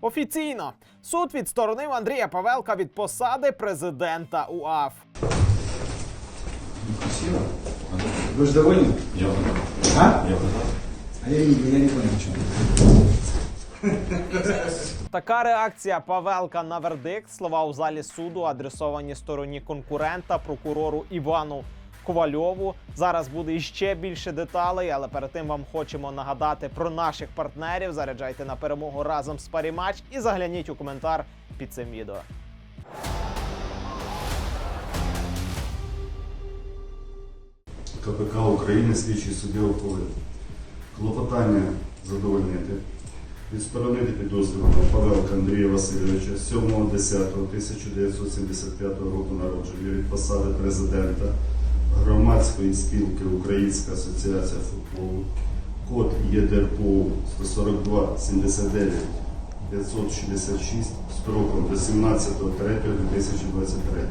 Офіційно суд відсторонив Андрія Павелка від посади президента УАФ. Красиво. Вы же? Я А? Я А я не, я не понял. Така реакція Павелка на вердикт. Слова у залі суду адресовані стороні конкурента, прокурору Івану Ковальову. Зараз буде іще більше деталей, але перед тим вам хочемо нагадати про наших партнерів. Заряджайте на перемогу разом з Парімач і загляніть у коментар під цим відео. КПК України слідчий суддя ухвалив. Клопотання задовольнити. Відсторонити підозрюваного Павелка Андрія Васильовича 7.10.1975 року народження від посади президента громадської спілки Українська асоціація футболу, код ЄДРПО 142 79 566 строком до 17.03.2023.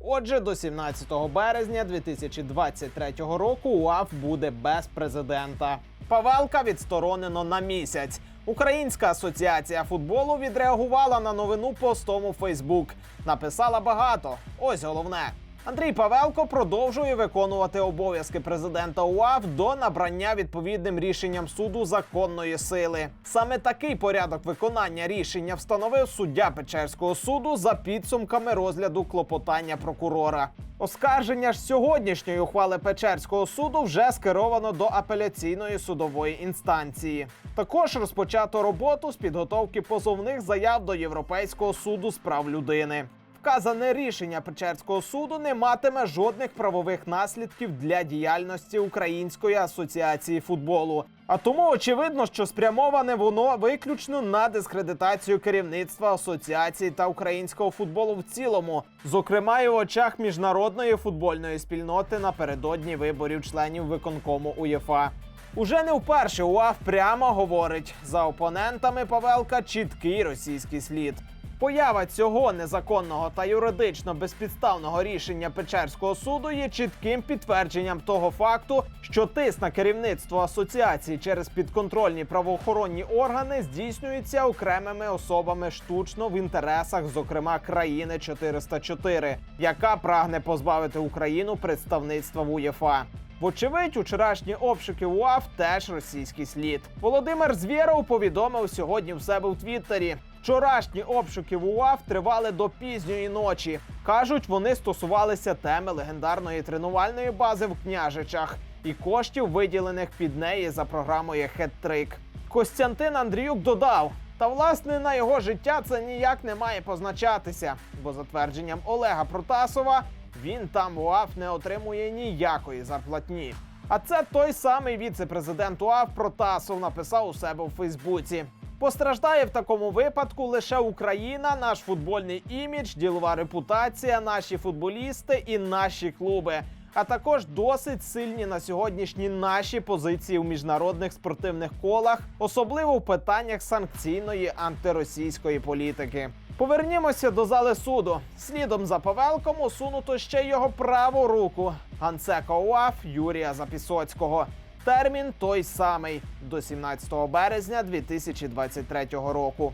Отже, до 17 березня 2023 року УАФ буде без президента. Павелка відсторонено на місяць. Українська асоціація футболу відреагувала на новину постом у Фейсбук. Написала багато. Ось головне. Андрій Павелко продовжує виконувати обов'язки президента УАФ до набрання відповідним рішенням суду законної сили. Саме такий порядок виконання рішення встановив суддя Печерського суду за підсумками розгляду клопотання прокурора. Оскарження ж сьогоднішньої ухвали Печерського суду вже скеровано до апеляційної судової інстанції. Також розпочато роботу з підготовки позовних заяв до Європейського суду з прав людини. Вказане рішення Печерського суду не матиме жодних правових наслідків для діяльності Української асоціації футболу. А тому очевидно, що спрямоване воно виключно на дискредитацію керівництва асоціації та українського футболу в цілому, зокрема і в очах міжнародної футбольної спільноти напередодні виборів членів виконкому УЄФА. Уже не вперше УАФ прямо говорить за опонентами Павелка чіткий російський слід. Поява цього незаконного та юридично безпідставного рішення Печерського суду є чітким підтвердженням того факту, що тиск на керівництво асоціації через підконтрольні правоохоронні органи здійснюється окремими особами штучно в інтересах, зокрема країни 404, яка прагне позбавити Україну представництва в УЄФА. Вочевидь, учорашні обшуки УАФ теж російський слід. Володимир Звєров повідомив сьогодні в себе в Твіттері. Вчорашні обшуки в УАФ тривали до пізньої ночі. Кажуть, вони стосувалися теми легендарної тренувальної бази в княжичах і коштів, виділених під неї за програмою Хет-трик. Костянтин Андріюк додав. Та власне на його життя це ніяк не має позначатися, бо за твердженням Олега Протасова він там в УАФ не отримує ніякої зарплатні. А це той самий віце-президент УАФ Протасов написав у себе у Фейсбуці. Постраждає в такому випадку лише Україна, наш футбольний імідж, ділова репутація, наші футболісти і наші клуби. А також досить сильні на сьогоднішні наші позиції у міжнародних спортивних колах, особливо в питаннях санкційної антиросійської політики. Повернімося до зали суду. Слідом за Павелком усунуто ще його праву руку Гансека УАФ Юрія Запісоцького. Термін той самий до 17 березня 2023 року.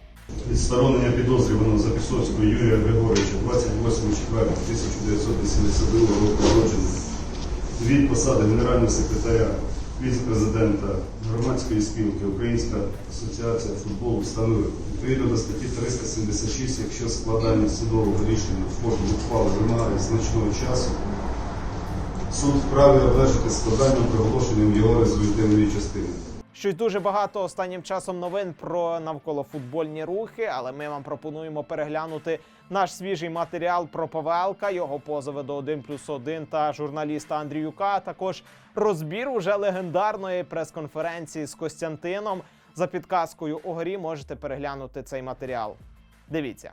Відсторонення підозрюваного Запісоцького Юрія Григоровича 28.04.1982 року народження від посади генерального секретаря віце-президента громадської спілки Українська асоціація футболу встановив відповідно до статті 376, якщо складання судового рішення в формі ухвали вимагає значного часу, суд вправі обмежити складанням проголошенням його резолютивної частини. Щось дуже багато останнім часом новин про навколофутбольні рухи, але ми вам пропонуємо переглянути наш свіжий матеріал про Павелка, його позови до 1 плюс 1 та журналіста Андріюка. а Також розбір уже легендарної прес-конференції з Костянтином. За підказкою угорі можете переглянути цей матеріал. Дивіться.